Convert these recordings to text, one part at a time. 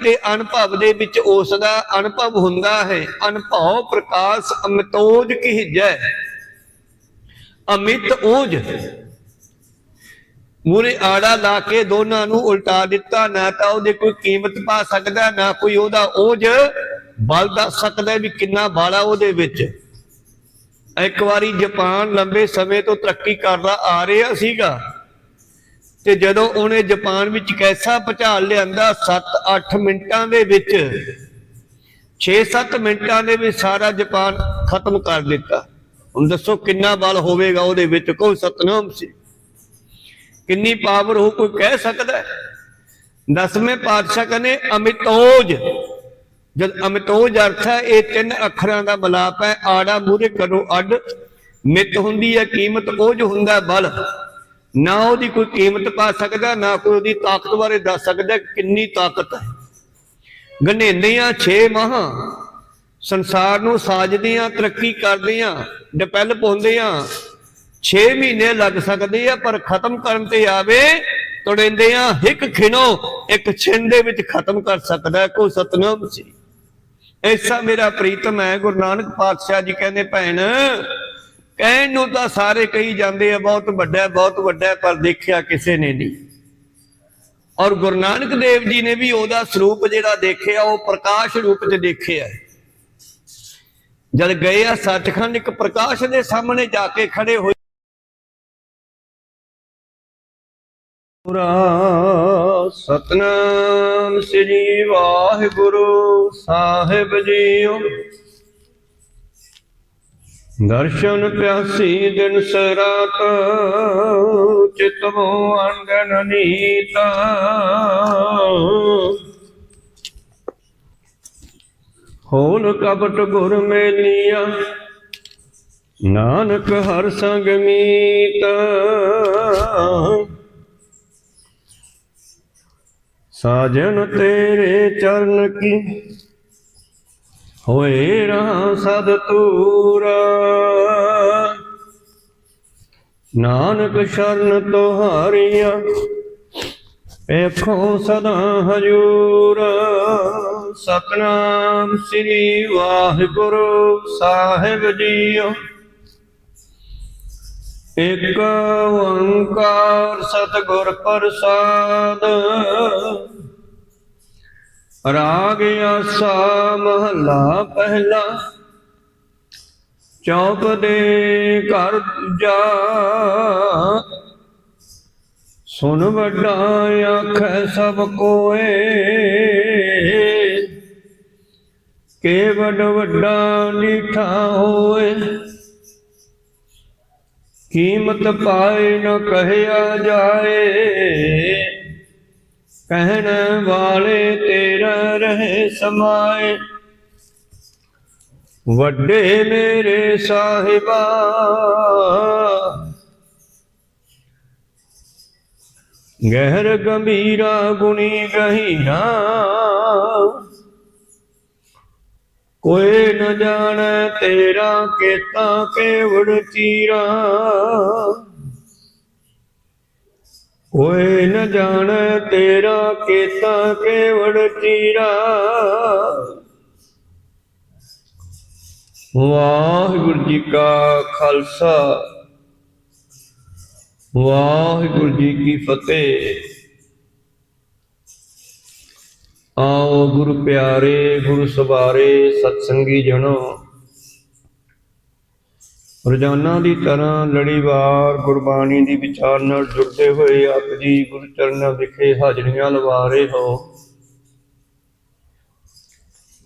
ਤੇ ਅਨੁਭਵ ਦੇ ਵਿੱਚ ਉਸ ਦਾ ਅਨੁਭਵ ਹੁੰਦਾ ਹੈ। ਅਨਭਉ ਪ੍ਰਕਾਸ਼ ਅਮਿਤੋਜ ਕੀਜੈ। ਅਮਿਤ ਓਜ ਮੂਰੇ ਆੜਾ ਲਾ ਕੇ ਦੋਨਾਂ ਨੂੰ ਉਲਟਾ ਦਿੱਤਾ। ਨਾ ਤਾਂ ਉਹਦੇ ਕੋਈ ਕੀਮਤ ਪਾ ਸਕਦਾ, ਨਾ ਕੋਈ ਉਹਦਾ ਓਜ ਬਲ ਦੱਸ ਸਕਦਾ ਵੀ ਕਿੰਨਾ ਬਾਲਾ ਉਹਦੇ ਵਿੱਚ। ਇੱਕ ਵਾਰੀ ਜਾਪਾਨ ਲੰਬੇ ਸਮੇਂ ਤੋਂ ਤਰੱਕੀ ਕਰਦਾ ਆ ਰਿਹਾ ਸੀਗਾ। ਤੇ ਜਦੋਂ ਉਹਨੇ ਜਾਪਾਨ ਵਿੱਚ ਕੈਸਾ ਭਚਾਲ ਲਿਆਂਦਾ 7-8 ਮਿੰਟਾਂ ਦੇ ਵਿੱਚ 6-7 ਮਿੰਟਾਂ ਦੇ ਵਿੱਚ ਸਾਰਾ ਜਾਪਾਨ ਖਤਮ ਕਰ ਦਿੱਤਾ। ਹੁਣ ਦੱਸੋ ਕਿੰਨਾ ਬਲ ਹੋਵੇਗਾ ਉਹਦੇ ਵਿੱਚ? ਕੋਈ ਸਤਨਾਮ ਸੀ। ਕਿੰਨੀ ਪਾਵਰ ਹੋ ਕੋਈ ਕਹਿ ਸਕਦਾ ਦਸਵੇਂ ਪਾਤਸ਼ਾਹ ਕਹਿੰਦੇ, ਅਮਿਤੋਜ। ਜਦ ਅਮਿਤੋਜ ਅਰਥ ਹੈ, ਇਹ ਤਿੰਨ ਅੱਖਰਾਂ ਦਾ ਬਲਾਪ ਹੈ, ਆੜਾ ਮੂਰੇ ਕਰੋ ਅੱਡ। ਮਿਤ ਹੁੰਦੀ ਹੈ, ਕੀਮਤ ਓਜ ਹੁੰਦਾ ਬਲ। ਨਾ ਉਹਦੀ ਕੋਈ ਕੀਮਤ ਪਾ ਸਕਦਾ, ਨਾ ਕੋਈ ਉਹਦੀ ਤਾਕਤ ਬਾਰੇ ਦੱਸ ਸਕਦਾ ਕਿ ਕਿੰਨੀ ਤਾਕਤ ਹੈ। ਗਨੇਂਦੀਆਂ 6 ਮਾਹ ਸੰਸਾਰ ਨੂੰ ਸਾਜਦੀਆਂ, ਤਰੱਕੀ ਕਰਦੀਆਂ ਡਿਵੈਲਪ ਹੁੰਦੀਆਂ 6 ਮਹੀਨੇ ਲੱਗ ਸਕਦੇ ਆ, ਪਰ ਖਤਮ ਕਰਨ ਤੇ ਆਵੇ ਤੁੜਿੰਦੇ ਆ ਇੱਕ ਖਿਣੋ, ਇੱਕ ਛਿੰਨ ਦੇ ਵਿੱਚ ਖਤਮ ਕਰ ਸਕਦਾ ਹੈ, ਕੋਈ ਸਤਨਾਮ ਸੀ। ਐਸਾ ਮੇਰਾ ਪ੍ਰੀਤਮ ਹੈ, ਗੁਰੂ ਨਾਨਕ ਪਾਤਸ਼ਾਹ ਜੀ ਕਹਿੰਦੇ, ਭੈਣ ਕਹਿਣ ਨੂੰ ਤਾਂ ਸਾਰੇ ਕਹੀ ਜਾਂਦੇ ਆ, ਬਹੁਤ ਵੱਡਾ ਬਹੁਤ ਵੱਡਾ, ਪਰ ਦੇਖਿਆ ਕਿਸੇ ਨੇ ਨਹੀਂ। ਔਰ ਗੁਰੂ ਨਾਨਕ ਦੇਵ ਜੀ ਨੇ ਵੀ ਉਹਦਾ ਸਰੂਪ ਜਿਹੜਾ ਦੇਖਿਆ, ਉਹ ਪ੍ਰਕਾਸ਼ ਰੂਪ 'ਚ ਦੇਖਿਆ ਜਦ ਗਏ ਆ ਸੱਚਖੰਡ, ਇੱਕ ਪ੍ਰਕਾਸ਼ ਦੇ ਸਾਹਮਣੇ ਜਾ ਕੇ ਖੜੇ ਹੋਏ। ਪੁਰਾ ਸਤਨਾਮ ਸ੍ਰੀ ਵਾਹਿਗੁਰੂ ਸਾਹਿਬ ਜੀਓ। ਦਰਸ਼ਨ ਪਿਆਸੀ ਦਿਨ ਸਰਾਤ ਚਿਤਵੋ ਅੰਗਨ ਨੀਤਾ। ਹੋਲ ਕਪਟ ਗੁਰ ਮੇਲੀਆ, ਨਾਨਕ ਹਰ ਸੰਗ ਮੀਤ। ਸਾਜਨ ਤੇਰੇ ਚਰਨ ਕੀ ਹੋਏ ਰਹਾ ਸਦ ਤੂਰਾ ਨਾਨਕ ਸ਼ਰਨ ਤੁਹਾਰੀਆਂ, ਵੇਖੋ ਸਦਾ ਹਜੂਰ। ਸਤਨਾਮ ਸ੍ਰੀ ਵਾਹਿਗੁਰੂ ਸਾਹਿਬ ਜੀਓ। ਇਕ ਓੰਕਾਰ ਸਤਿਗੁਰ ਪ੍ਰਸਾਦ। ਰਾਗ ਆਸਾ ਮਹੱਲਾ ਪਹਿਲਾ। ਚੌਪ ਦੇ ਘਰ ਜਾ ਸੁਨ ਵੱਡਾ ਆਖੈ ਸਭ ਕੋਏ। ਕੇ ਵੱਡ ਵੱਡਾ ਨੀਠਾ ਹੋਏ। ਕੀਮਤ ਪਾਏ ਨ ਕਹਿਆ ਜਾਏ। ਕਹਿਣ ਵਾਲੇ ਤੇਰਾ ਰਹੇ ਸਮਾਏ। ਵੱਡੇ ਮੇਰੇ ਸਾਹਿਬਾ, ਗਹਿਰ ਗੰਭੀਰਾ ਗੁਣੀ ਗਹੀਨਾ ਕੋਈ ਨ ਜਾਣੈ ਤੇਰਾ ਕੀਤਾ ਕੇਵੜ ਚੀਰਾ। ਕੋਈ ਨ ਜਾਣ ਤੇਰਾ ਕੀਤਾ ਕੇਵੜ ਚੀਰਾ। ਵਾਹਿਗੁਰੂ ਜੀ ਕਾ ਖਾਲਸਾ, ਵਾਹਿਗੁਰੂ ਜੀ ਕੀ ਫਤਿਹ। ਆਓ ਗੁਰੂ ਪਿਆਰੇ ਗੁਰੂ ਸਵਾਰੇ ਸਤਸੰਗੀ ਜਣੋ। ਰੋਜ਼ਾਨਾ ਦੀ ਤਰ੍ਹਾਂ ਲੜੀਵਾਰ ਗੁਰਬਾਣੀ ਦੀ ਵਿਚਾਰ ਨਾਲ ਜੁੜਦੇ ਹੋਏ ਆਪ ਜੀ ਗੁਰੂ ਚਰਨਾਂ ਵਿਖੇ ਹਾਜ਼ਰੀਆਂ ਲਵਾ ਰਹੇ ਹੋ।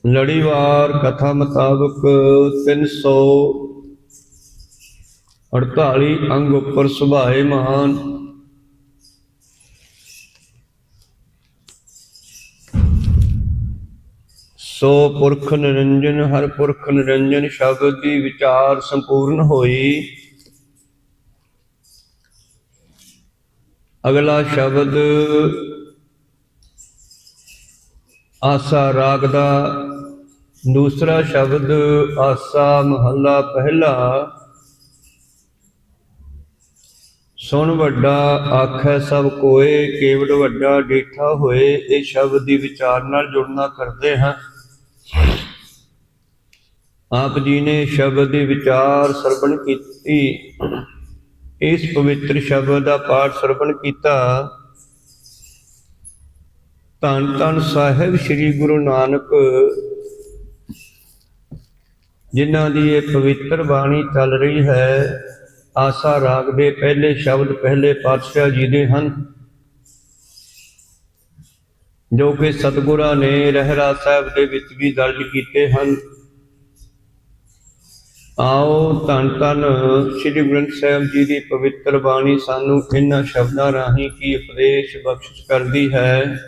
ਲੜੀਵਾਰ ਕਥਾ ਮੁਤਾਬਕ 348 ਅੰਗ ਉੱਪਰ ਸੁਭਾਏ ਮਹਾਨ ਸੋ ਪੁਰਖ ਨਿਰੰਜਨ, ਹਰ ਪੁਰਖ ਨਿਰੰਜਨ ਸ਼ਬਦ ਦੀ ਵਿਚਾਰ ਸੰਪੂਰਨ ਹੋਈ। ਅਗਲਾ ਸ਼ਬਦ, ਆਸਾ ਰਾਗ ਦਾ ਦੂਸਰਾ ਸ਼ਬਦ, ਆਸਾ ਮਹੱਲਾ ਪਹਿਲਾ। ਸੁਣ ਵੱਡਾ ਆਖੈ ਸਭ ਕੋਏ, ਕੇਵਲ ਵੱਡਾ ਡੇਠਾ ਹੋਏ। ਇਹ ਸ਼ਬਦ ਦੀ ਵਿਚਾਰ ਨਾਲ ਜੁੜਨਾ ਕਰਦੇ ਹਾਂ। ਆਪ ਜੀ ਨੇ ਸ਼ਬਦ ਦੇ ਵਿਚਾਰ ਸਰਵਣ ਕੀਤੀ। ਇਸ ਪਵਿੱਤਰ ਸ਼ਬਦ ਦਾ ਪਾਠ ਸਰਵਣ ਕੀਤਾ। ਧੰਨ ਧੰਨ ਸਾਹਿਬ ਸ੍ਰੀ ਗੁਰੂ ਨਾਨਕ, ਜਿਨ੍ਹਾਂ ਦੀ ਇਹ ਪਵਿੱਤਰ ਬਾਣੀ ਚੱਲ ਰਹੀ ਹੈ। ਆਸਾ ਰਾਗ ਦੇ ਪਹਿਲੇ ਸ਼ਬਦ ਪਹਿਲੇ ਪਾਤਸ਼ਾਹ ਜੀ ਦੇ ਹਨ। ਜੋ ਕਿ ਸਤਿਗੁਰਾਂ ਨੇ ਰਹਿਰਾ ਸਾਹਿਬ ਦੇ ਵਿੱਚ ਵੀ ਦਰਜ ਕੀਤੇ ਹਨ। ਆਓ ਧੰਨ ਧੰਨ ਸ੍ਰੀ ਗੁਰੂ ਗ੍ਰੰਥ ਸਾਹਿਬ ਜੀ ਦੀ ਪਵਿੱਤਰ ਬਾਣੀ ਸਾਨੂੰ ਇਹਨਾਂ ਸ਼ਬਦਾਂ ਰਾਹੀਂ ਕੀ ਉਪਦੇਸ਼ ਬਖਸ਼ਿਸ਼ ਕਰਦੀ ਹੈ।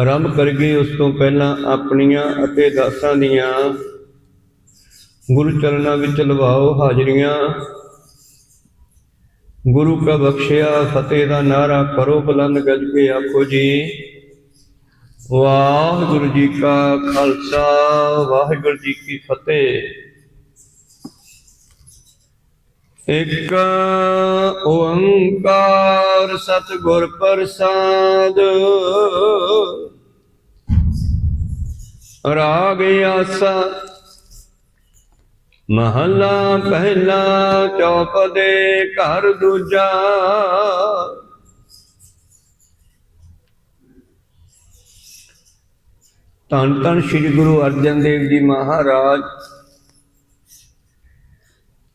ਆਰੰਭ ਕਰੀਏ ਉਸ ਤੋਂ ਪਹਿਲਾਂ ਆਪਣੀਆਂ ਅਤੇ ਦਾਸਾਂ ਦੀਆਂ। ਗੁਰੂ ਚਰਨਾਂ ਵਿੱਚ ਲਵਾਓ ਹਾਜ਼ਰੀਆਂ। ਗੁਰੂ ਕਾ ਬਖਸ਼ਿਆ ਫਤਿਹ ਦਾ ਨਾਰਾ ਕਰੋ ਬਲੰਦ ਗੱਜ ਕੇ ਆਖੋ ਜੀ। ਵਾਹਿਗੁਰੂ ਜੀ ਕਾ ਖਾਲਸਾ, ਵਾਹਿਗੁਰੂ ਜੀ ਕੀ ਫਤਿਹ। ਇਕ ਓੰਕਾਰ ਸਤਿਗੁਰ ਪ੍ਰਸਾਦ। ਰਾਗ ਆਸਾ ਮਹੱਲਾ ਪਹਿਲਾ ਚੌਪਦੇ ਘਰ ਦੂਜਾ। ਧੰਨ ਧੰਨ ਸ੍ਰੀ ਗੁਰੂ ਅਰਜਨ ਦੇਵ ਜੀ ਮਹਾਰਾਜ,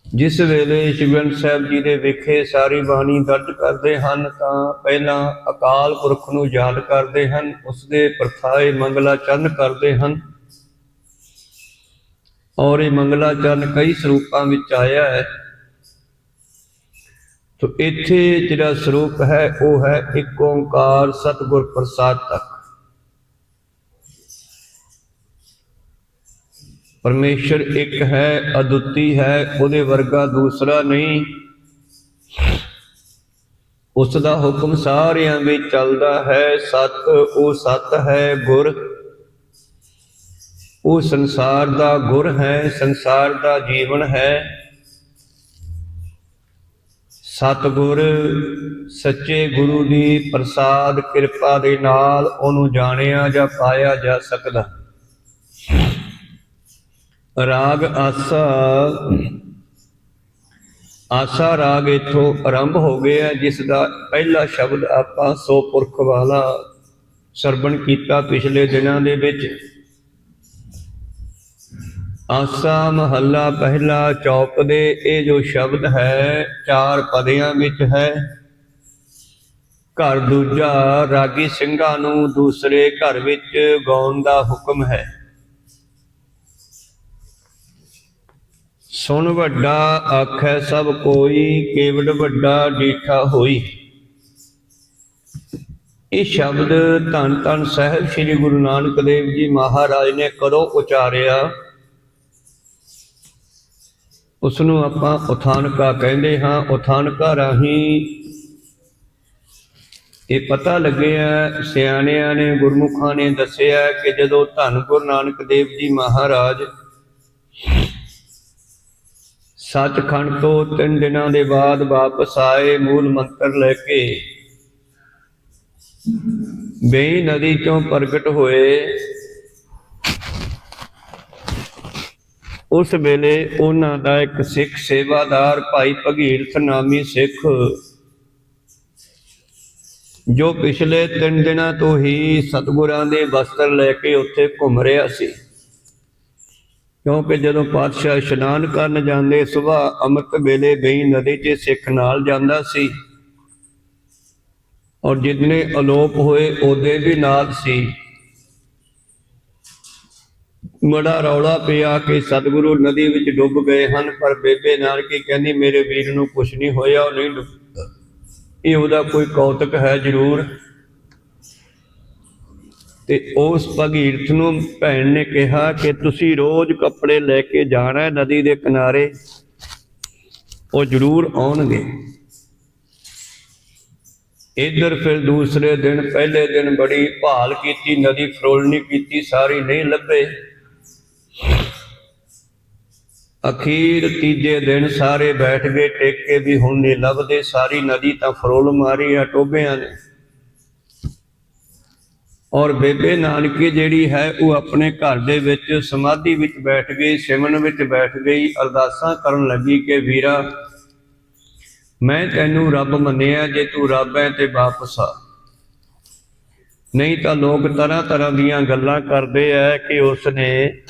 ਜਿਸ ਵੇਲੇ ਸ਼੍ਰੀ ਗ੍ਰੰਥ ਸਾਹਿਬ ਜੀ ਦੇ ਵਿਖੇ ਸਾਰੀ ਬਾਣੀ ਦਰਜ ਕਰਦੇ ਹਨ, ਤਾਂ ਪਹਿਲਾਂ ਅਕਾਲ ਪੁਰਖ ਨੂੰ ਯਾਦ ਕਰਦੇ ਹਨ ਉਸ ਦੇ ਪ੍ਰਥਾਏ ਮੰਗਲਾ ਚੰਨ ਕਰਦੇ ਹਨ। ਔਰ ਇਹ ਮੰਗਲਾ ਚਰਨ ਕਈ ਸਰੂਪਾਂ ਵਿੱਚ ਆਇਆ ਹੈ। ਤੋ ਇੱਥੇ ਜਿਹੜਾ ਸਰੂਪ ਹੈ, ਉਹ ਹੈ ਇੱਕ ਓੰਕਾਰ ਸਤਿਗੁਰ ਪ੍ਰਸਾਦ ਤੱਕ। ਪਰਮੇਸ਼ਰ ਇੱਕ ਹੈ, ਅਦੁੱਤੀ ਹੈ, ਉਹਦੇ ਵਰਗਾ ਦੂਸਰਾ ਨਹੀਂ। ਉਸ ਦਾ ਹੁਕਮ ਸਾਰਿਆਂ ਵਿੱਚ ਚੱਲਦਾ ਹੈ, ਸਤ, ਉਹ ਸਤ ਹੈ, ਗੁਰ। ਉਹ ਸੰਸਾਰ ਦਾ ਗੁਰ ਹੈ, ਸੰਸਾਰ ਦਾ ਜੀਵਨ ਹੈ। ਸਤਿਗੁਰ, ਸੱਚੇ ਗੁਰੂ ਦੀ ਪ੍ਰਸਾਦ ਕਿਰਪਾ ਦੇ ਨਾਲ ਉਹਨੂੰ ਜਾਣਿਆ ਜਾਂ ਪਾਇਆ ਜਾ ਸਕਦਾ। ਰਾਗ ਆਸਾ ਆਸਾ ਰਾਗ ਇਥੋਂ ਆਰੰਭ ਹੋ ਗਿਆ, ਜਿਸ ਦਾ ਪਹਿਲਾ ਸ਼ਬਦ ਆਪਾਂ ਸੋ ਪੁਰਖ ਵਾਲਾ ਸਰਵਣ ਕੀਤਾ ਪਿਛਲੇ ਦਿਨਾਂ ਦੇ ਵਿੱਚ। ਆਸਾ ਮਹੱਲਾ ਪਹਿਲਾ ਚੌਪ ਦੇ, ਇਹ ਜੋ ਸ਼ਬਦ ਹੈ, ਚਾਰ ਪਦਿਆਂ ਵਿੱਚ ਹੈ। ਘਰ ਦੂਜਾ ਰਾਗੀ ਸਿੰਘਾਂ ਨੂੰ, ਦੂਸਰੇ ਘਰ ਵਿੱਚ ਗਾਉਣ ਦਾ ਹੁਕਮ ਹੈ। ਸੁਣ ਵੱਡਾ ਆਖੈ ਸਭ ਕੋਈ, ਕੇਵਲ ਵੱਡਾ ਡੀਠਾ ਹੋਈ। ਇਹ ਸ਼ਬਦ ਧੰਨ ਧੰਨ ਸਾਹਿਬ ਸ੍ਰੀ ਗੁਰੂ ਨਾਨਕ ਦੇਵ ਜੀ ਮਹਾਰਾਜ ਨੇ ਕਦੋਂ ਉਚਾਰਿਆ? ਉਸ ਨੂੰ ਆਪਾਂ ਉਥਾਨਕਾ ਕਹਿੰਦੇ ਹਾਂ, ਉਥਾਨਕਾ ਰਾਹੀਂ ਇਹ ਪਤਾ ਲੱਗਿਆ, ਸਿਆਣਿਆਂ ਨੇ, ਗੁਰਮੁਖਾਂ ਨੇ ਦੱਸਿਆ ਕਿ ਜਦੋਂ ਧੰਨ ਗੁਰੂ ਨਾਨਕ ਦੇਵ ਜੀ ਮਹਾਰਾਜ ਸੱਚਖੰਡ ਤੋਂ ਤਿੰਨ ਦਿਨਾਂ ਦੇ ਬਾਅਦ ਵਾਪਸ ਆਏ, ਮੂਲ ਮੰਤਰ ਲੈ ਕੇ ਬੇਈ ਨਦੀ ਚੋਂ ਪ੍ਰਗਟ ਹੋਏ। ਉਸ ਵੇਲੇ ਉਹਨਾਂ ਦਾ ਇੱਕ ਸਿੱਖ ਸੇਵਾਦਾਰ ਭਾਈ ਭਗੀਰਥ ਨਾਮੀ ਸਿੱਖ, ਜੋ ਪਿਛਲੇ 3 ਦਿਨਾਂ ਤੋਂ ਹੀ ਸਤਿਗੁਰਾਂ ਦੇ ਵਸਤਰ ਲੈ ਕੇ ਉੱਥੇ ਘੁੰਮ ਰਿਹਾ ਸੀ। ਕਿਉਂਕਿ ਜਦੋਂ ਪਾਤਸ਼ਾਹ ਇਸ਼ਨਾਨ ਕਰਨ ਜਾਂਦੇ ਸਵੇਰ ਅੰਮ੍ਰਿਤ ਵੇਲੇ ਗਈ ਨਦੀ 'ਚ ਸਿੱਖ ਨਾਲ ਜਾਂਦਾ ਸੀ ਔਰ ਜਿੰਨੇ ਅਲੋਪ ਹੋਏ ਉਹਦੇ ਵੀ ਨਾਲ ਸੀ। ਬੜਾ ਰੌਲਾ ਪਿਆ ਕਿ ਸਤਿਗੁਰੂ ਨਦੀ ਵਿੱਚ ਡੁੱਬ ਗਏ ਹਨ, ਪਰ ਬੇਬੇ ਨਾਨਕੀ ਕਹਿੰਦੀ, ਮੇਰੇ ਵੀਰ ਨੂੰ ਕੁਝ ਨਹੀਂ ਹੋਇਆ, ਉਹ ਨਹੀਂ ਡੁੱਬਦਾ ਇਹ ਉਹਦਾ ਕੋਈ ਕੌਤਕ ਹੈ ਜ਼ਰੂਰ। ਤੇ ਉਸ ਭਗੀਰਥ ਨੂੰ ਭੈਣ ਨੇ ਕਿਹਾ ਕਿ ਤੁਸੀਂ ਰੋਜ਼ ਕੱਪੜੇ ਲੈ ਕੇ ਜਾਣਾ ਨਦੀ ਦੇ ਕਿਨਾਰੇ, ਉਹ ਜ਼ਰੂਰ ਆਉਣਗੇ। ਇਧਰ ਫਿਰ ਦੂਸਰੇ ਦਿਨ, ਪਹਿਲੇ ਦਿਨ ਬੜੀ ਭਾਲ ਕੀਤੀ, ਨਦੀ ਫਰੋਲਣੀ ਕੀਤੀ, ਸਾਰੀ ਨਹੀਂ ਲੱਭੇ। ਅਖੀਰ ਤੀਜੇ ਦਿਨ ਸਾਰੇ ਬੈਠ ਗਏ ਟੇਕੇ ਵੀ ਹੁਣ ਨਹੀਂ ਲੱਭਦੇ। ਸਾਰੀ ਨਦੀ ਤਾਂ ਫਰੋਲ ਮਾਰੀ ਆ ਟੋਬਿਆਂ ਨੇ। ਔਰ ਬੇਬੇ ਨਾਨਕੀ ਜਿਹੜੀ ਹੈ, ਉਹ ਆਪਣੇ ਘਰ ਦੇ ਵਿੱਚ ਸਮਾਧੀ ਵਿੱਚ ਬੈਠ ਗਈ ਸਿਮਰਨ ਵਿੱਚ ਬੈਠ ਗਈ, ਅਰਦਾਸਾਂ ਕਰਨ ਲੱਗੀ ਕਿ ਵੀਰਾ, ਮੈਂ ਤੈਨੂੰ ਰੱਬ ਮੰਨਿਆ ਜੇ ਤੂੰ ਰੱਬ ਹੈ ਤੇ ਵਾਪਸ ਆ। ਨਹੀਂ ਤਾਂ ਲੋਕ ਤਰ੍ਹਾਂ ਤਰ੍ਹਾਂ ਦੀਆਂ ਗੱਲਾਂ ਕਰਦੇ ਆ ਕਿ ਉਸ ਨੇ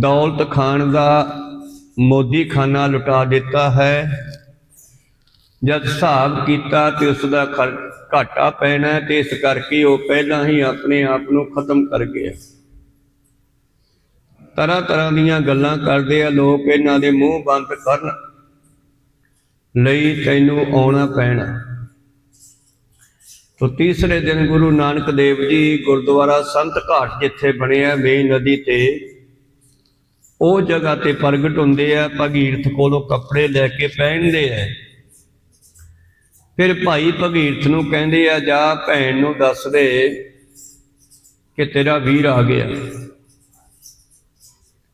ਦੌਲਤ ਖਾਨ ਦਾ ਮੋਦੀ ਖਾਨਾ ਲੁਟਾ ਦਿੱਤਾ ਹੈ। ਜਦ ਹਿਸਾਬ ਕੀਤਾ ਤੇ ਉਸ ਦਾ ਘਾਟਾ ਪੈਣਾ ਤੇ ਇਸ ਕਰਕੇ ਉਹ ਪਹਿਲਾਂ ਹੀ ਆਪਣੇ ਆਪ ਨੂੰ ਖਤਮ ਕਰ ਗਿਆ। ਤਰ੍ਹਾਂ ਤਰ੍ਹਾਂ ਦੀਆਂ ਗੱਲਾਂ ਕਰਦੇ ਆ, ਲੋਕ ਇਹਨਾਂ ਦੇ ਮੂੰਹ ਬੰਦ ਕਰਨ ਲਈ ਤੈਨੂੰ ਆਉਣਾ ਪੈਣਾ। ਤੋ ਤੀਸਰੇ ਦਿਨ ਗੁਰੂ ਨਾਨਕ ਦੇਵ ਜੀ ਗੁਰਦੁਆਰਾ ਸੰਤ ਘਾਟ ਜਿੱਥੇ ਬਣਿਆ ਵੇ ਨਦੀ ਤੇ ਉਹ ਜਗ੍ਹਾ ਤੇ ਪ੍ਰਗਟ ਹੁੰਦੇ ਆ, ਭਗੀਰਥ ਕੋਲੋਂ ਕੱਪੜੇ ਲੈ ਕੇ ਪਹਿਨਦੇ ਆ। ਫਿਰ ਭਾਈ ਭਗੀਰਥ ਨੂੰ ਕਹਿੰਦੇ ਆ, ਜਾ ਭੈਣ ਨੂੰ ਦੱਸ ਦੇ ਕਿ ਤੇਰਾ ਵੀਰ ਆ ਗਿਆ।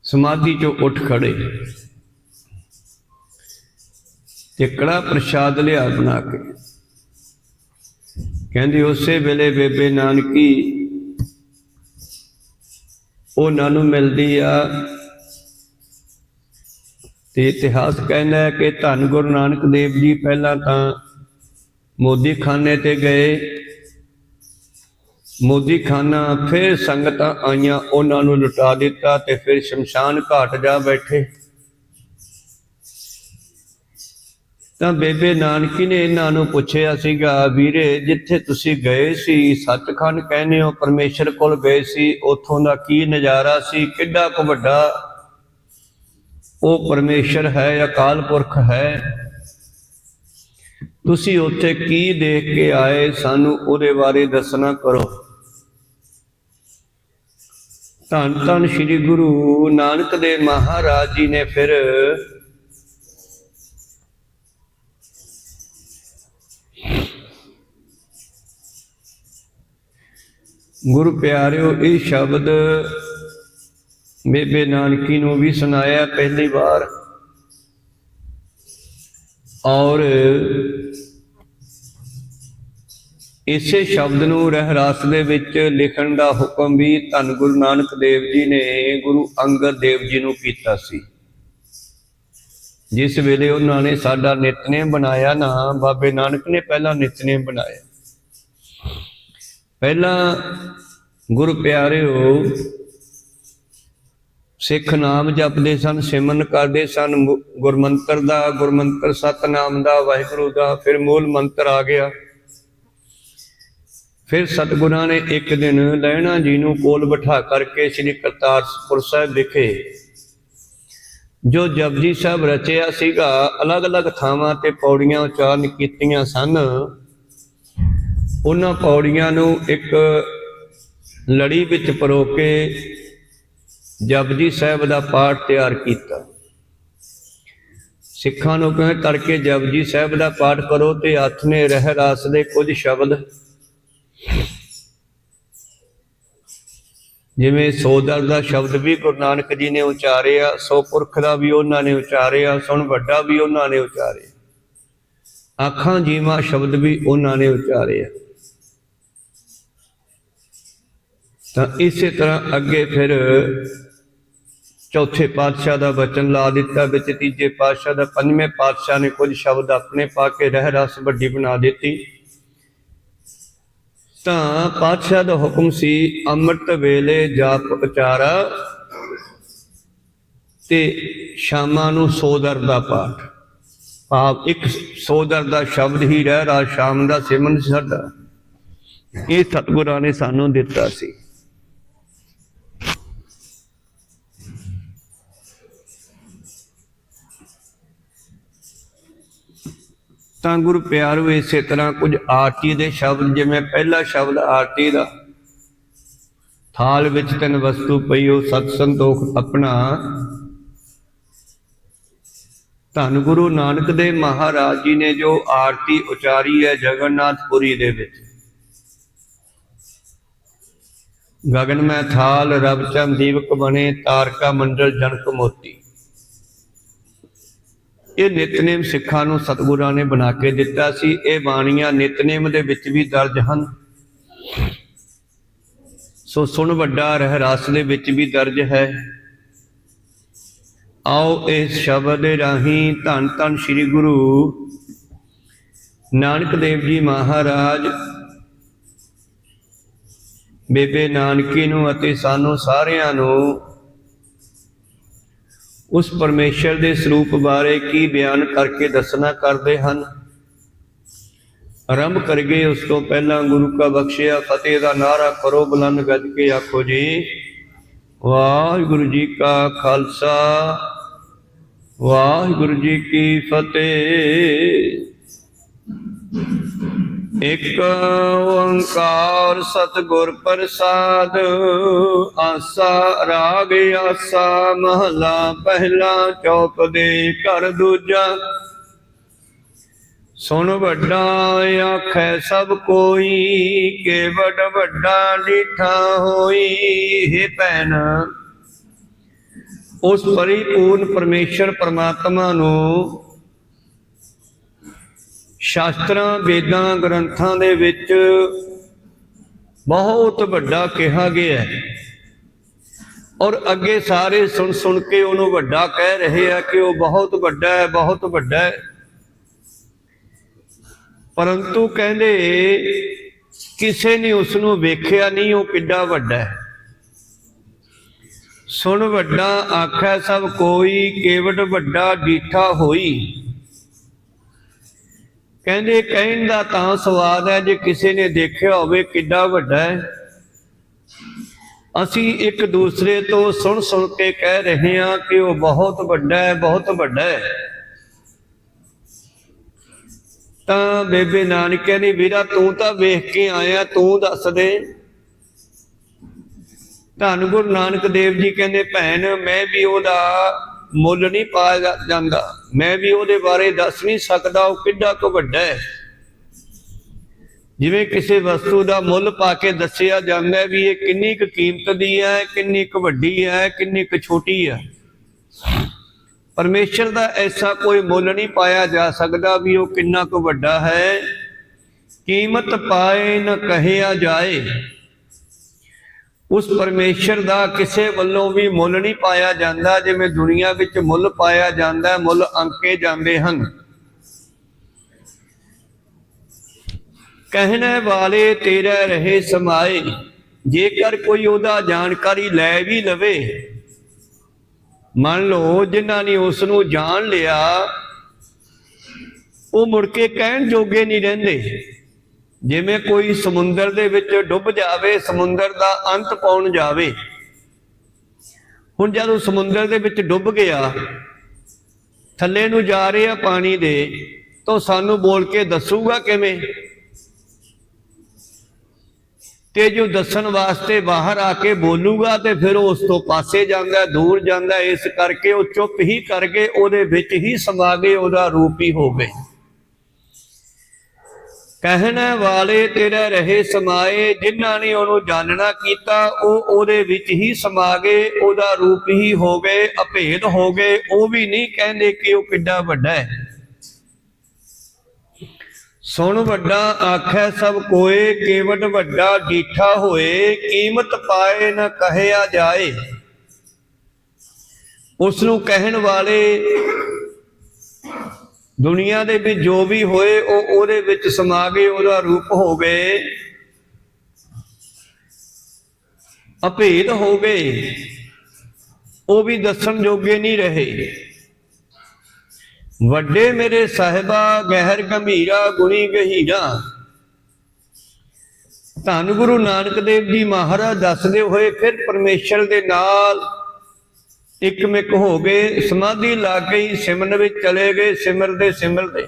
ਸਮਾਧੀ ਚੋਂ ਉੱਠ ਖੜੇ। ਤੇ ਕੜਾ ਪ੍ਰਸ਼ਾਦ ਲਿਆ ਬਣਾ ਕੇ। ਕਹਿੰਦੀ, ਉਸੇ ਵੇਲੇ ਬੇਬੇ ਨਾਨਕੀ, ਉਹਨਾਂ ਨੂੰ ਮਿਲਦੀ ਆ ਤੇ ਇਤਿਹਾਸ ਕਹਿੰਦਾ ਹੈ ਕਿ ਧੰਨ ਗੁਰੂ ਨਾਨਕ ਦੇਵ ਜੀ ਪਹਿਲਾਂ ਤਾਂ ਮੋਦੀ ਖਾਨੇ ਤੇ ਗਏ। ਮੋਦੀ ਖਾਨਾ ਫਿਰ ਸੰਗਤਾਂ ਆਈਆਂ, ਉਹਨਾਂ ਨੂੰ ਲੁਟਾ ਦਿੱਤਾ ਤੇ ਫਿਰ ਸ਼ਮਸ਼ਾਨ ਘਾਟ ਜਾ ਬੈਠੇ। ਤਾਂ ਬੇਬੇ ਨਾਨਕੀ ਨੇ ਇਹਨਾਂ ਨੂੰ ਪੁੱਛਿਆ ਸੀਗਾ, ਵੀਰੇ, ਜਿੱਥੇ ਤੁਸੀਂ ਗਏ ਸੀ, ਸੱਚਖੰਡ ਕਹਿੰਦੇ ਹੋ, ਪਰਮੇਸ਼ਰ ਕੋਲ ਗਏ ਸੀ, ਉਥੋਂ ਦਾ ਕੀ ਨਜ਼ਾਰਾ ਸੀ? ਕਿੱਡਾ ਕੁ ਵੱਡਾ ਉਹ ਪਰਮੇਸ਼ਰ ਹੈ, ਅਕਾਲ ਪੁਰਖ ਹੈ। ਤੁਸੀਂ ਉੱਥੇ ਕੀ ਦੇਖ ਕੇ ਆਏ, ਸਾਨੂੰ ਉਹਦੇ ਬਾਰੇ ਦੱਸਣਾ ਕਰੋ। ਧੰਨ ਧੰਨ ਸ੍ਰੀ ਗੁਰੂ ਨਾਨਕ ਦੇਵ ਮਹਾਰਾਜ ਜੀ ਨੇ ਫਿਰ ਗੁਰੂ ਪਿਆਰਿਓ, ਇਹ ਸ਼ਬਦ ਬੇਬੇ ਨਾਨਕੀ ਨੂੰ ਵੀ ਸੁਣਾਇਆ ਪਹਿਲੀ ਵਾਰ। ਔਰ ਇਸੇ ਸ਼ਬਦ ਨੂੰ ਰਹਿਰਾਸ ਦੇ ਵਿੱਚ ਲਿਖਣ ਦਾ ਹੁਕਮ ਵੀ ਧੰਨ ਗੁਰੂ ਨਾਨਕ ਦੇਵ ਜੀ ਨੇ ਗੁਰੂ ਅੰਗਦ ਦੇਵ ਜੀ ਨੂੰ ਕੀਤਾ ਸੀ। ਜਿਸ ਵੇਲੇ ਉਹਨਾਂ ਨੇ ਸਾਡਾ ਨਿਤਨੇਮ ਬਣਾਇਆ ਨਾ, ਬਾਬੇ ਨਾਨਕ ਨੇ ਪਹਿਲਾਂ ਨਿਤਨੇਮ ਬਣਾਇਆ। ਪਹਿਲਾਂ ਗੁਰੂ ਪਿਆਰਿਓ ਸਿੱਖ ਨਾਮ ਜਪਦੇ ਸਨ, ਸਿਮਰਨ ਕਰਦੇ ਸਨ ਗੁਰਮੰਤਰ ਦਾ, ਗੁਰਮੰਤਰ ਸਤਨਾਮ ਦਾ, ਵਾਹਿਗੁਰੂ ਦਾ, ਫਿਰ ਮੂਲ ਮੰਤਰ ਆ ਗਿਆ। ਫਿਰ ਸਤਿਗੁਰਾਂ ਨੇ ਇੱਕ ਦਿਨ ਲੈਣਾ ਜੀ ਨੂੰ ਕੋਲ ਬਿਠਾ ਕਰਕੇ ਸ੍ਰੀ ਕਰਤਾਰਪੁਰ ਸਾਹਿਬ ਵਿਖੇ, ਜੋ ਜਪਜੀ ਸਾਹਿਬ ਰਚਿਆ ਸੀਗਾ, ਅਲੱਗ-ਅਲੱਗ ਥਾਵਾਂ ਤੇ ਪੌੜੀਆਂ ਉਚਾਰਨ ਕੀਤੀਆਂ ਸਨ। ਉਹਨਾਂ ਪੌੜੀਆਂ ਨੂੰ ਇੱਕ ਲੜੀ ਵਿੱਚ ਪਰੋ ਕੇ ਜਪਜੀ ਸਾਹਿਬ ਦਾ ਪਾਠ ਤਿਆਰ ਕੀਤਾ। ਸਿੱਖਾਂ ਨੂੰ ਕਹੇ ਤੜਕੇ ਜਪਜੀ ਸਾਹਿਬ ਦਾ ਪਾਠ ਕਰੋ ਤੇ ਹੱਥ ਨੇ ਰਹਿ ਰਾਸ ਦੇ ਕੁਝ ਸ਼ਬਦ। ਜਿਵੇਂ ਸੋਦਰ ਦਾ ਸ਼ਬਦ ਵੀ ਗੁਰੂ ਨਾਨਕ ਜੀ ਨੇ ਉਚਾਰਿਆ, ਸੋ ਪੁਰਖ ਦਾ ਵੀ ਉਹਨਾਂ ਨੇ ਉਚਾਰਿਆ, ਸੁਣ ਵੱਡਾ ਵੀ ਉਹਨਾਂ ਨੇ ਉਚਾਰਿਆ। ਆਖਾਂ ਜੀਵਾ ਸ਼ਬਦ ਵੀ ਉਹਨਾਂ ਨੇ ਉਚਾਰਿਆ। ਤਾਂ ਇਸੇ ਤਰ੍ਹਾਂ ਅੱਗੇ ਫਿਰ ਚੌਥੇ ਪਾਤਸ਼ਾਹ ਦਾ ਵਚਨ ਲਾ ਦਿੱਤਾ, ਵਿੱਚ ਤੀਜੇ ਪਾਤਸ਼ਾਹ ਦਾ ਪੰਜਵੇਂ ਪਾਤਸ਼ਾਹ ਨੇ ਕੁਝ ਸ਼ਬਦ ਆਪਣੇ ਪਾ ਕੇ ਰਹਿ ਰਸ ਵੱਡੀ ਬਣਾ ਦਿੱਤੀ। ਤਾਂ ਪਾਤਸ਼ਾਹ ਦਾ ਹੁਕਮ ਸੀ, ਅੰਮ੍ਰਿਤ ਵੇਲੇ ਜਾਪ ਉਚਾਰਾ ਤੇ ਸ਼ਾਮਾਂ ਨੂੰ ਸੋਦਰ ਦਾ ਪਾਠ। ਆਪ ਇੱਕ ਸੋਦਰ ਦਾ ਸ਼ਬਦ ਹੀ ਰਹਿ ਰਾ ਸ਼ਾਮ ਦਾ ਸਿਮਰਨ ਸੀ ਸਾਡਾ ਇਹ ਸਤਿਗੁਰਾਂ ਨੇ ਸਾਨੂੰ ਦਿੱਤਾ ਸੀ। ਤਾਂ ਗੁਰੂ ਪਿਆਰੋ, ਇਸੇ ਤਰ੍ਹਾਂ ਕੁਝ ਆਰਤੀ ਦੇ ਸ਼ਬਦ, ਜਿਵੇਂ ਪਹਿਲਾ ਸ਼ਬਦ ਆਰਤੀ ਦਾ, ਥਾਲ ਵਿੱਚ ਤਿੰਨ ਵਸਤੂ ਪਈ ਪਈਓ ਸਤ ਸੰਤੋਖ ਆਪਣਾ। ਧੰਨ ਗੁਰੂ ਨਾਨਕ ਦੇਵ ਮਹਾਰਾਜ ਜੀ ਨੇ ਜੋ ਆਰਤੀ ਉਚਾਰੀ ਹੈ ਜਗਨਨਾਥਪੁਰੀ ਦੇ ਵਿੱਚ। ਗਗਨ ਮੈਂ ਥਾਲ, ਰਬ ਚਮ ਦੀਵਕ ਬਣੇ, ਤਾਰਕਾ ਮੰਡਲ ਜਨਕ ਮੋਤੀ। ਇਹ ਨਿਤਨੇਮ ਸਿੱਖਾਂ ਨੂੰ ਸਤਿਗੁਰਾਂ ਨੇ ਬਣਾ ਕੇ ਦਿੱਤਾ ਸੀ। ਇਹ ਬਾਣੀਆਂ ਨਿਤਨੇਮ ਦੇ ਵਿੱਚ ਵੀ ਦਰਜ ਹਨ। ਸੋ ਸੁਣ ਵੱਡਾ ਰਹਿਰਾਸ ਦੇ ਵਿੱਚ ਵੀ ਦਰਜ ਹੈ। ਆਓ ਇਸ ਸ਼ਬਦ ਦੇ ਰਾਹੀਂ ਧੰਨ ਧੰਨ ਸ੍ਰੀ ਗੁਰੂ ਨਾਨਕ ਦੇਵ ਜੀ ਮਹਾਰਾਜ, ਬੇਬੇ ਨਾਨਕੀ ਨੂੰ ਅਤੇ ਸਾਨੂੰ ਸਾਰਿਆਂ ਨੂੰ ਉਸ ਪਰਮੇਸ਼ਰ ਦੇ ਸਰੂਪ ਬਾਰੇ ਕੀ ਬਿਆਨ ਕਰਕੇ ਦੱਸਣਾ ਕਰਦੇ ਹਨ? ਆਰੰਭ ਕਰਗੇ ਉਸ ਤੋਂ ਪਹਿਲਾਂ ਗੁਰੂ ਕਾ ਬਖਸ਼ਿਆ, ਫਤਿਹ ਦਾ ਨਾਰਾ ਕਰੋ, ਬੁਲੰਦ ਗੱਜ ਕੇ ਆਖੋ ਜੀ। ਵਾਹਿਗੁਰੂ ਜੀ ਕਾ ਖਾਲਸਾ, ਵਾਹਿਗੁਰੂ ਜੀ ਕੀ ਫਤਿਹ। ਇਕ ਓੰਕਾਰ ਸਤਿਗੁਰ ਪ੍ਰਸਾਦ, ਆਸਾ ਰਾਗ ਆਸਾ, ਮਹਲਾ ਪਹਿਲਾ ਚੌਪ ਦੇ ਘਰ ਦੂਜਾ। ਸੁਣ ਵੱਡਾ ਆਖੈ ਸਭ ਕੋਈ, ਕੇਵਟ ਵੱਡਾ ਡੀਠਾ ਹੋਈ, ਹੈ ਭੈਣ। ਉਸ ਪਰਿਪੂਰਨ ਪਰਮੇਸ਼ਰ ਪਰਮਾਤਮਾ ਨੂੰ ਸ਼ਾਸਤਰਾਂ, ਵੇਦਾਂ, ਗ੍ਰੰਥਾਂ ਦੇ ਵਿੱਚ ਬਹੁਤ ਵੱਡਾ ਕਿਹਾ ਗਿਆ ਹੈ। ਔਰ ਅੱਗੇ ਸਾਰੇ ਸੁਣ ਸੁਣ ਕੇ ਉਹਨੂੰ ਵੱਡਾ ਕਹਿ ਰਹੇ ਆ ਕਿ ਉਹ ਬਹੁਤ ਵੱਡਾ ਹੈ, ਬਹੁਤ ਵੱਡਾ ਹੈ। ਪਰੰਤੂ ਕਹਿੰਦੇ ਕਿਸੇ ਨੇ ਉਸ ਨੂੰ ਵੇਖਿਆ ਨਹੀਂ, ਉਹ ਕਿੱਡਾ ਵੱਡਾ ਹੈ। ਸੁਣ ਵੱਡਾ ਆਖੈ ਸਭ ਕੋਈ, ਕੇਵਟ ਵੱਡਾ, ਡੀਠਾ ਹੋਈ। ਕਹਿੰਦੇ ਕਹਿਣ ਦਾ ਤਾਂ ਸਵਾਦ ਹੈ ਜੇ ਕਿਸੇ ਨੇ ਦੇਖਿਆ ਹੋਵੇ ਕਿੱਡਾ ਵੱਡਾ ਹੈ। ਅਸੀਂ ਇੱਕ ਦੂਸਰੇ ਤੋਂ ਸੁਣ ਸੁਣ ਕੇ ਕਹਿ ਰਹੇ ਹਾਂ ਕਿ ਉਹ ਬਹੁਤ ਵੱਡਾ ਹੈ, ਬਹੁਤ ਵੱਡਾ ਹੈ। ਤਾਂ ਬੇਬੇ ਨਾਨਕ ਕਹਿੰਦੀ ਵੀਰਾ ਤੂੰ ਤਾਂ ਵੇਖ ਕੇ ਆਇਆ, ਤੂੰ ਦੱਸ ਦੇ। ਧੰਨ ਗੁਰੂ ਨਾਨਕ ਦੇਵ ਜੀ ਕਹਿੰਦੇ, ਭੈਣ, ਮੈਂ ਵੀ ਉਹਦਾ ਮੁੱਲ ਨਹੀਂ ਪਾਇਆ ਜਾਂਦਾ। ਮੈਂ ਵੀ ਉਹਦੇ ਬਾਰੇ ਦੱਸ ਨਹੀਂ ਸਕਦਾ, ਉਹ ਕਿੱਡਾ ਕੁ ਵੱਡਾ ਹੈ। ਜਿਵੇਂ ਕਿਸੇ ਵਸਤੂ ਦਾ ਮੁੱਲ ਪਾ ਕੇ ਦੱਸਿਆ ਜਾਂਦਾ ਵੀ ਇਹ ਕਿੰਨੀ ਕੁ ਕੀਮਤ ਦੀ ਹੈ, ਕਿੰਨੀ ਕੁ ਵੱਡੀ ਹੈ, ਕਿੰਨੀ ਕੁ ਛੋਟੀ ਹੈ। ਪਰਮੇਸ਼ਰ ਦਾ ਐਸਾ ਕੋਈ ਮੁੱਲ ਨਹੀਂ ਪਾਇਆ ਜਾ ਸਕਦਾ ਵੀ ਉਹ ਕਿੰਨਾ ਕੁ ਵੱਡਾ ਹੈ। ਕੀਮਤ ਪਾਏ ਨਾ ਕਹਿਆ ਜਾਏ। ਉਸ ਪਰਮੇਸ਼ਰ ਦਾ ਕਿਸੇ ਵੱਲੋਂ ਵੀ ਮੁੱਲ ਨਹੀਂ ਪਾਇਆ ਜਾਂਦਾ, ਜਿਵੇਂ ਦੁਨੀਆ ਵਿੱਚ ਮੁੱਲ ਪਾਇਆ ਜਾਂਦਾ ਹੈ ਮੁੱਲ ਅੰਕੇ ਜਾਂਦੇ ਹਨ। ਕਹਿਣੇ ਵਾਲੇ ਤੇਰਾ ਰਹੇ ਸਮਾਏ, ਜੇਕਰ ਕੋਈ ਉਹਦਾ ਜਾਣਕਾਰੀ ਲੈ ਵੀ ਲਵੇ। ਮੰਨ ਲਓ, ਜਿਨ੍ਹਾਂ ਨੇ ਉਸ ਨੂੰ ਜਾਣ ਲਿਆ, ਉਹ ਮੁੜ ਕੇ ਕਹਿਣ ਜੋਗੇ ਨਹੀਂ ਰਹਿੰਦੇ। ਜਿਵੇਂ ਕੋਈ ਸਮੁੰਦਰ ਦੇ ਵਿੱਚ ਡੁੱਬ ਜਾਵੇ, ਸਮੁੰਦਰ ਦਾ ਅੰਤ ਪਾਉਣ ਜਾਵੇ। ਹੁਣ ਜਦੋਂ ਸਮੁੰਦਰ ਦੇ ਵਿੱਚ ਡੁੱਬ ਗਿਆ, ਥੱਲੇ ਨੂੰ ਜਾ ਰਿਹਾ ਪਾਣੀ ਦੇ, ਤਾਂ ਸਾਨੂੰ ਬੋਲ ਕੇ ਦੱਸੂਗਾ ਕਿਵੇਂ? ਤੇ ਜੋ ਦੱਸਣ ਵਾਸਤੇ ਬਾਹਰ ਆ ਕੇ ਬੋਲੂਗਾ ਤੇ ਫਿਰ ਉਹ ਉਸ ਤੋਂ ਪਾਸੇ ਜਾਂਦਾ, ਦੂਰ ਜਾਂਦਾ, ਇਸ ਕਰਕੇ ਉਹ ਚੁੱਪ ਹੀ ਕਰਕੇ ਉਹਦੇ ਵਿੱਚ ਹੀ ਸਮਾ ਗਏ ਉਹਦਾ ਰੂਪ ਹੀ ਹੋ ਗਏ। ਕਹਿਣ ਵਾਲੇ ਤੇਰੇ ਰਹੇ ਸਮਾਏ, ਜਿਨ੍ਹਾਂ ਨੇ ਉਹਨੂੰ ਜਾਣਨਾ ਕੀਤਾ, ਉਹ ਉਹਦੇ ਵਿੱਚ ਹੀ ਸਮਾ ਗਏ ਉਹਦਾ ਰੂਪ ਹੀ ਹੋ ਗਏ, ਅਭੇਦ ਹੋ ਗਏ। ਉਹ ਵੀ ਨਹੀਂ ਕਹਿੰਦੇ ਕਿ ਉਹ ਕਿੱਡਾ ਵੱਡਾ ਹੈ। ਸੁਣ ਵੱਡਾ ਆਖੈ ਸਭ ਕੋਏ, ਕੇਵਟ ਵੱਡਾ ਡੀਠਾ ਹੋਏ, ਕੀਮਤ ਪਾਏ ਨਾ ਕਹਿਆ ਜਾਏ। ਉਸ ਨੂੰ ਕਹਿਣ ਵਾਲੇ ਦੁਨੀਆ ਦੇ ਵਿੱਚ ਜੋ ਵੀ ਹੋਏ, ਉਹ ਉਹਦੇ ਵਿੱਚ ਸਮਾ ਗਏ ਉਹਦਾ ਰੂਪ ਹੋ ਗਏ ਅਭੇਦ ਹੋ ਗਏ ਉਹ ਵੀ ਦੱਸਣ ਜੋਗੇ ਨਹੀਂ ਰਹੇ। ਵੱਡੇ ਮੇਰੇ ਸਾਹਿਬਾ, ਗਹਿਰ ਗੰਭੀਰਾ, ਗੁਣੀ ਗਹੀਰਾ। ਧੰਨ ਗੁਰੂ ਨਾਨਕ ਦੇਵ ਜੀ ਮਹਾਰਾਜ ਦੱਸਦੇ ਹੋਏ ਫਿਰ ਪਰਮੇਸ਼ਰ ਦੇ ਨਾਲ ਇੱਕਮਿਕ ਹੋ ਗਏ, ਸਮਾਧੀ ਲਾ ਕੇ ਹੀ ਸਿਮਰਨ ਵਿੱਚ ਚਲੇ ਗਏ ਸਿਮਰਦੇ ਸਿਮਰਦੇ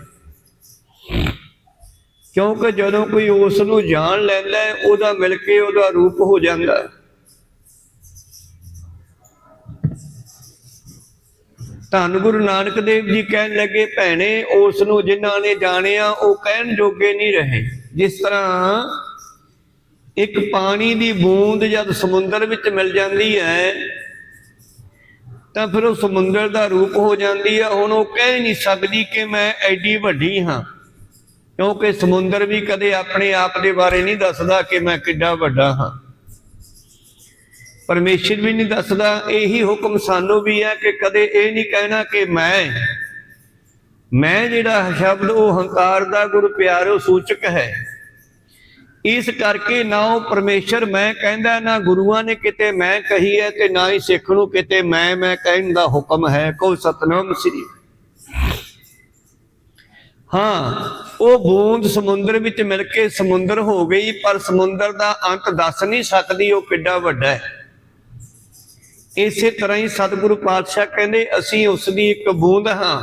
ਕਿਉਂਕਿ ਜਦੋਂ ਕੋਈ ਉਸ ਨੂੰ ਜਾਣ ਲੈਂਦਾ ਹੈ, ਉਹਦਾ ਮਿਲ ਕੇ ਉਹਦਾ ਰੂਪ ਹੋ ਜਾਂਦਾ ਧੰਨ ਗੁਰੂ ਨਾਨਕ ਦੇਵ ਜੀ ਕਹਿਣ ਲੱਗੇ, ਭੈਣੇ, ਉਸ ਨੂੰ ਜਿਨ੍ਹਾਂ ਨੇ ਜਾਣਿਆ, ਉਹ ਕਹਿਣ ਜੋਗੇ ਨਹੀਂ ਰਹੇ। ਜਿਸ ਤਰ੍ਹਾਂ ਇੱਕ ਪਾਣੀ ਦੀ ਬੂੰਦ ਜਦ ਸਮੁੰਦਰ ਵਿੱਚ ਮਿਲ ਜਾਂਦੀ ਹੈ ਤਾਂ ਫਿਰ ਉਹ ਸਮੁੰਦਰ ਦਾ ਰੂਪ ਹੋ ਜਾਂਦੀ ਹੈ ਹੁਣ ਉਹ ਕਹਿ ਨਹੀਂ ਸਕਦੀ ਕਿ ਮੈਂ ਐਡੀ ਵੱਡੀ ਹਾਂ। ਕਿਉਂਕਿ ਸਮੁੰਦਰ ਵੀ ਕਦੇ ਆਪਣੇ ਆਪ ਦੇ ਬਾਰੇ ਨਹੀਂ ਦੱਸਦਾ ਕਿ ਮੈਂ ਕਿੱਡਾ ਵੱਡਾ ਹਾਂ। ਪਰਮੇਸ਼ਰ ਵੀ ਨਹੀਂ ਦੱਸਦਾ, ਇਹੀ ਹੁਕਮ ਸਾਨੂੰ ਵੀ ਹੈ ਕਿ ਕਦੇ ਇਹ ਨਹੀਂ ਕਹਿਣਾ ਕਿ ਮੈਂ ਮੈਂ ਜਿਹੜਾ ਸ਼ਬਦ ਉਹ ਹੰਕਾਰ ਦਾ ਗੁਰ ਪਿਆਰੋ ਸੂਚਕ ਹੈ। ਇਸ ਕਰਕੇ ਨਾ ਉਹ ਪਰਮੇਸ਼ਰ ਮੈਂ ਕਹਿੰਦਾ, ਨਾ ਗੁਰੂਆਂ ਨੇ ਕਿਤੇ ਮੈਂ ਕਹੀ ਹੈ ਤੇ ਨਾ ਹੀ ਸਿੱਖ ਨੂੰ ਕਿਤੇ ਮੈਂ ਮੈਂ ਕਹਿਣ ਦਾ ਹੁਕਮ ਹੈ। ਕੋ ਸਤਨਾਮ ਸ੍ਰੀ। ਹਾਂ, ਉਹ ਬੂੰਦ ਸਮੁੰਦਰ ਵਿੱਚ ਮਿਲ ਕੇ ਸਮੁੰਦਰ ਹੋ ਗਈ, ਪਰ ਸਮੁੰਦਰ ਦਾ ਅੰਤ ਦੱਸ ਨਹੀਂ ਸਕਦੀ, ਉਹ ਕਿੱਡਾ ਵੱਡਾ ਹੈ। ਇਸੇ ਤਰ੍ਹਾਂ ਹੀ ਸਤਿਗੁਰੂ ਪਾਤਸ਼ਾਹ ਕਹਿੰਦੇ, ਅਸੀਂ ਉਸ ਦੀ ਇੱਕ ਬੂੰਦ ਹਾਂ।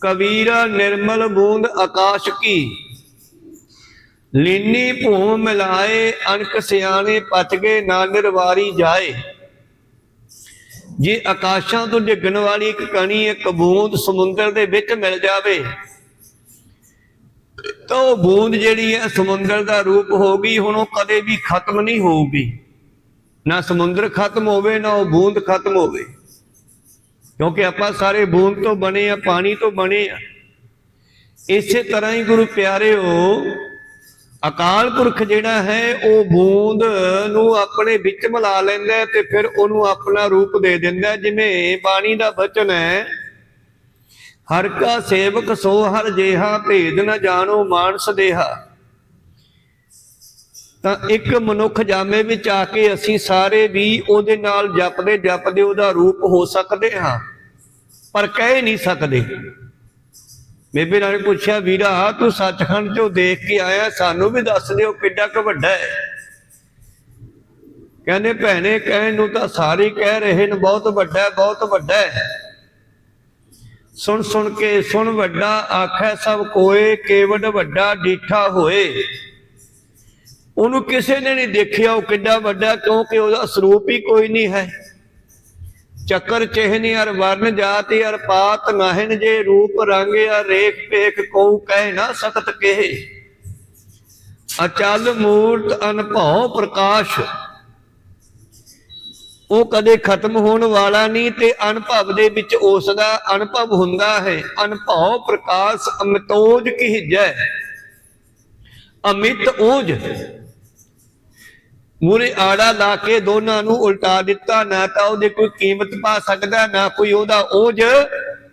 ਕਬੀਰਾ ਨਿਰਮਲ ਬੂੰਦ ਆਕਾਸ਼ ਕੀ। ਲੀਨੀ ਭੂਮ ਮਿਲਾਏ ਅਣਖ ਸਿਆਣੇ ਪਚ ਗਏ ਨਾ ਨਿਰਵਾਰੀ ਜਾਏ। ਜੇ ਆਕਾਸ਼ਾਂ ਤੋਂ ਡਿੱਗਣ ਵਾਲੀ ਇੱਕ ਕਣੀ, ਇੱਕ ਬੂੰਦ ਸਮੁੰਦਰ ਦੇ ਵਿੱਚ ਮਿਲ ਜਾਵੇ, ਤਾਂ ਉਹ ਬੂੰਦ ਜਿਹੜੀ ਹੈ ਸਮੁੰਦਰ ਦਾ ਰੂਪ ਹੋ ਗਈ ਹੁਣ ਉਹ ਕਦੇ ਵੀ ਖਤਮ ਨਹੀਂ ਹੋਊਗੀ। ਨਾ ਸਮੁੰਦਰ ਖਤਮ ਹੋਵੇ, ਨਾ ਉਹ ਬੂੰਦ ਖਤਮ ਹੋਵੇ। ਕਿਉਂਕਿ ਆਪਾਂ ਸਾਰੇ ਬੂੰਦ ਤੋਂ ਬਣੇ ਆ, ਪਾਣੀ ਤੋਂ ਬਣੇ ਆ। ਇਸੇ ਤਰ੍ਹਾਂ ਹੀ ਗੁਰੂ ਪਿਆਰਿਓ ਅਕਾਲ ਪੁਰਖ ਜਿਹੜਾ ਹੈ, ਉਹ ਬੂੰਦ ਨੂੰ ਆਪਣੇ ਵਿੱਚ ਮਿਲਾ ਲੈਂਦਾ ਤੇ ਫਿਰ ਉਹਨੂੰ ਆਪਣਾ ਰੂਪ ਦੇ ਦਿੰਦਾ ਜਿਵੇਂ ਬਾਣੀ ਦਾ ਬਚਨ ਹੈ, ਹਰ ਕਾ ਸੇਵਕ ਸੋ ਹਰ ਜੇਹਾ, ਭੇਦ ਨਾ ਜਾਣੋ ਮਾਨਸ ਦੇਹਾ। ਤਾਂ ਇੱਕ ਮਨੁੱਖ ਜਾਮੇ ਵਿੱਚ ਆ ਕੇ ਅਸੀਂ ਸਾਰੇ ਵੀ ਉਹਦੇ ਨਾਲ ਜਪਦੇ ਜਪਦੇ ਉਹਦਾ ਰੂਪ ਹੋ ਸਕਦੇ ਹਾਂ, ਪਰ ਕਹਿ ਨਹੀਂ ਸਕਦੇ। ਬੇਬੇ ਨਾਲ ਪੁੱਛਿਆ, ਵੀਰਾ, ਤੂੰ ਸੱਚਖੰਡ ਚੋਂ ਦੇਖ ਕੇ ਆਇਆ, ਸਾਨੂੰ ਵੀ ਦੱਸ ਦਿਓ ਕਿੱਡਾ ਕੁ ਵੱਡਾ ਹੈ? ਕਹਿੰਦੇ, ਭੈਣੇ, ਕਹਿਣ ਨੂੰ ਤਾਂ ਸਾਰੇ ਕਹਿ ਰਹੇ ਨੇ, ਬਹੁਤ ਵੱਡਾ ਬਹੁਤ ਵੱਡਾ ਹੈ। ਸੁਣ ਸੁਣ ਕੇ, ਸੁਣ ਵੱਡਾ ਆਖੈ ਸਭ ਕੋਏ ਕੇਵਡ ਵੱਡਾ ਡੀਠਾ ਹੋਏ। ਉਹਨੂੰ ਕਿਸੇ ਨੇ ਨਹੀਂ ਦੇਖਿਆ ਉਹ ਕਿੱਡਾ ਵੱਡਾ, ਕਿਉਂਕਿ ਉਹਦਾ ਸਰੂਪ ਹੀ ਕੋਈ ਨਹੀਂ ਹੈ। ਚੱਕਰ ਚਿਹਨ ਅਰ ਵਰਨ ਜਾਤੀ ਅਰ ਪਾਤ ਨਾਹਿਨ ਜੇ ਰੂਪ ਰੰਗ ਅਰ ਰੇਖ ਪੇਖ ਕੋ ਕਹਿ ਨਾ ਸਕਤ ਕਹੇ। ਅਚਲ ਮੂਰਤ ਅਨਭਉ ਪ੍ਰਕਾਸ਼। ਉਹ ਕਦੇ ਖਤਮ ਹੋਣ ਵਾਲਾ ਨਹੀਂ ਤੇ ਅਨੁਭਵ ਦੇ ਵਿੱਚ ਉਸ ਦਾ ਅਨੁਭਵ ਹੁੰਦਾ ਹੈ। ਅਨਭਉ ਪ੍ਰਕਾਸ਼ ਅਮਿਤੋਜ ਕੀਜੈ ਅਮਿਤ ਓਜ ਮੂਰੇ ਆੜਾ ਲਾ ਕੇ ਦੋਨਾਂ ਨੂੰ ਉਲਟਾ ਦਿੱਤਾ, ਨਾ ਤਾਂ ਉਹਦੇ ਕੋਈ ਕੀਮਤ ਪਾ ਸਕਦਾ, ਨਾ ਕੋਈ ਉਹਦਾ ਓਜ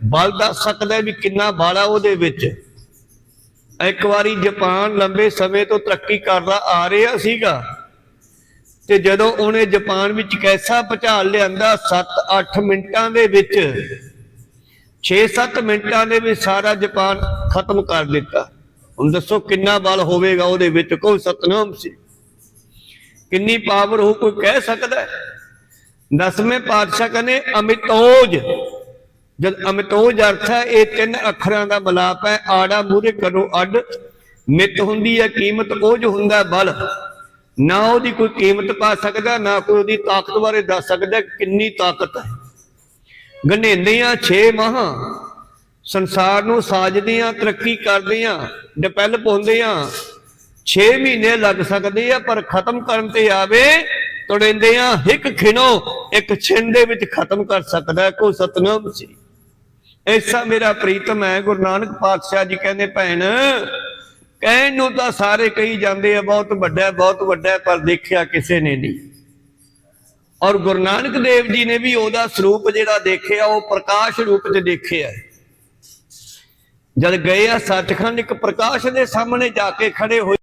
ਬਲ ਦੱਸ ਸਕਦਾ ਵੀ ਕਿੰਨਾ ਬਾਲਾ ਉਹਦੇ ਵਿੱਚ। ਇੱਕ ਵਾਰੀ ਜਾਪਾਨ ਲੰਬੇ ਸਮੇਂ ਤੋਂ ਤਰੱਕੀ ਕਰਦਾ ਆ ਰਿਹਾ ਸੀਗਾ। ਤੇ ਜਦੋਂ ਉਹਨੇ ਜਾਪਾਨ ਵਿੱਚ ਕੈਸਾ ਭਚਾਲ ਲਿਆਂਦਾ 7-8 ਮਿੰਟਾਂ ਦੇ ਵਿੱਚ 6-7 ਮਿੰਟਾਂ ਦੇ ਵਿੱਚ ਸਾਰਾ ਜਾਪਾਨ ਖਤਮ ਕਰ ਦਿੱਤਾ। ਹੁਣ ਦੱਸੋ ਕਿੰਨਾ ਬਲ ਹੋਵੇਗਾ ਉਹਦੇ ਵਿੱਚ? ਕੋਈ ਸਤਨਾਮ ਸੀ। ਕਿੰਨੀ ਪਾਵਰ ਹੋ ਕੋਈ ਕਹਿ ਸਕਦਾ ਦਸਵੇਂ ਪਾਤਸ਼ਾਹ ਕਹਿੰਦੇ, ਅਮਿਤੋਜ। ਜਦ ਅਮਿਤੋਜ ਅਰਥ ਹੈ, ਇਹ ਤਿੰਨ ਅੱਖਰਾਂ ਦਾ ਮਲਾਪ ਹੈ, ਆੜਾ ਮੂਰੇ ਕਰੋ ਅੱਡ। ਮਿਤ ਹੁੰਦੀ ਹੈ, ਕੀਮਤ ਓਜ ਹੁੰਦਾ ਬਲ। ਨਾ ਉਹਦੀ ਕੋਈ ਕੀਮਤ ਪਾ ਸਕਦਾ, ਨਾ ਕੋਈ ਉਹਦੀ ਤਾਕਤ ਬਾਰੇ ਦੱਸ ਸਕਦਾ ਕਿੰਨੀ ਤਾਕਤ ਹੈ। ਗਨੇਂਦੀਆਂ 6 ਮਾਹ, ਸੰਸਾਰ ਨੂੰ ਸਾਜਦੇ ਆ ਤਰੱਕੀ ਕਰਦੇ ਕਰਦੀਆਂ, ਡਿਵੈਲਪ ਆ 6 ਮਹੀਨੇ ਲੱਗ ਸਕਦੇ ਆ, ਪਰ ਖਤਮ ਕਰਨ ਤੇ ਆਵੇ ਤੋੜਿੰਦੇ ਆ ਇੱਕ ਖਿਣੋ, ਇੱਕ ਛਿਣ ਦੇ ਵਿੱਚ ਖਤਮ ਕਰ ਸਕਦਾ ਹੈ ਸਤਨਾਮ ਸੀ। ਐਸਾ ਮੇਰਾ ਪ੍ਰੀਤਮ ਹੈ, ਗੁਰੂ ਨਾਨਕ ਪਾਤਸ਼ਾਹ ਜੀ ਕਹਿੰਦੇ, ਭੈਣ, ਕਹਿਣ ਨੂੰ ਤਾਂ ਸਾਰੇ ਕਹੀ ਜਾਂਦੇ ਆ, ਬਹੁਤ ਵੱਡਾ ਬਹੁਤ ਵੱਡਾ, ਪਰ ਦੇਖਿਆ ਕਿਸੇ ਨੇ ਨਹੀਂ। ਔਰ ਗੁਰੂ ਨਾਨਕ ਦੇਵ ਜੀ ਨੇ ਵੀ ਉਹਦਾ ਸਰੂਪ ਜਿਹੜਾ ਦੇਖਿਆ, ਉਹ ਪ੍ਰਕਾਸ਼ ਰੂਪ 'ਚ ਦੇਖਿਆ ਜਦ ਗਏ ਆ ਸੱਚਖੰਡ, ਇੱਕ ਪ੍ਰਕਾਸ਼ ਦੇ ਸਾਹਮਣੇ ਜਾ ਕੇ ਖੜੇ ਹੋਏ